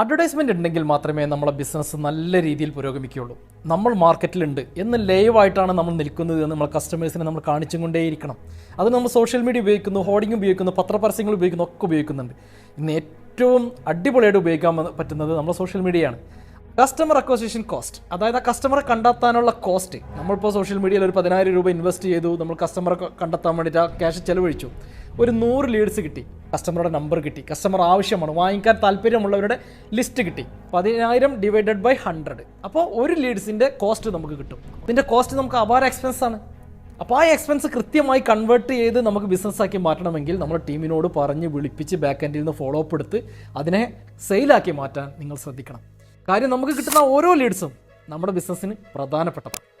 Advertisement ഉണ്ടെങ്കിൽ മാത്രമേ നമ്മളെ ബിസിനസ് നല്ല രീതിയിൽ പുരോഗമിക്കുകയുള്ളൂ. നമ്മൾ മാർക്കറ്റിലുണ്ട് എന്ന് ലൈവായിട്ടാണ് നമ്മൾ നിൽക്കുന്നത് എന്ന് നമ്മൾ കസ്റ്റമേഴ്സിനെ നമ്മൾ കാണിച്ചും കൊണ്ടേയിരിക്കണം അത് നമ്മൾ സോഷ്യൽ മീഡിയ ഉപയോഗിക്കുന്നു ഹോർഡിംഗ് ഉപയോഗിക്കുന്നു പത്രപരസ്യങ്ങൾ ഉപയോഗിക്കുന്നു ഒക്കെ ഉപയോഗിക്കുന്നുണ്ട്. ഇന്ന് ഏറ്റവും അടിപൊളിയായിട്ട് ഉപയോഗിക്കാൻ പറ്റുന്നത് നമ്മുടെ സോഷ്യൽ മീഡിയയാണ് കസ്റ്റമർ അക്വസിഷൻ കോസ്റ്റ് അതായത് ആ കസ്റ്റമറെ കണ്ടെത്താനുള്ള കോസ്റ്റ് നമ്മളിപ്പോൾ സോഷ്യൽ മീഡിയയിൽ ഒരു പതിനായിരം രൂപ ഇൻവെസ്റ്റ് ചെയ്തു. നമ്മൾ കസ്റ്റമറെ കണ്ടെത്താൻ വേണ്ടിയിട്ട് ആ ക്യാഷ് ചെലവഴിച്ചു. ഒരു നൂറ് ലീഡ്സ് കിട്ടി. കസ്റ്റമറുടെ നമ്പർ കിട്ടി. കസ്റ്റമർ ആവശ്യമാണ്. വാങ്ങിക്കാൻ താല്പര്യമുള്ളവരുടെ ലിസ്റ്റ് കിട്ടി. പതിനായിരം ഡിവൈഡഡ് ബൈ ഹൺഡ്രഡ് അപ്പോൾ ഒരു ലീഡ്സിന്റെ കോസ്റ്റ് നമുക്ക് കിട്ടും. ഇതിന്റെ കോസ്റ്റ് നമുക്ക് അപാര എക്സ്പെൻസ് ആണ്. അപ്പോൾ ആ എക്സ്പെൻസ് കൃത്യമായി കൺവേർട്ട് ചെയ്ത് നമുക്ക് ബിസിനസ്സാക്കി മാറ്റണമെങ്കിൽ നമ്മൾ ടീമിനോട് പറഞ്ഞ് വിളിപ്പിച്ച് ബാക്ക് എൻഡിൽ നിന്ന് ഫോളോ അപ്പ് എടുത്ത് അതിനെ സെയിലാക്കി മാറ്റാൻ നിങ്ങൾ ശ്രദ്ധിക്കണം. കാര്യം നമുക്ക് കിട്ടുന്ന ഓരോ ലീഡ്സും നമ്മുടെ ബിസിനസ്സിന് പ്രധാനപ്പെട്ടതാണ്.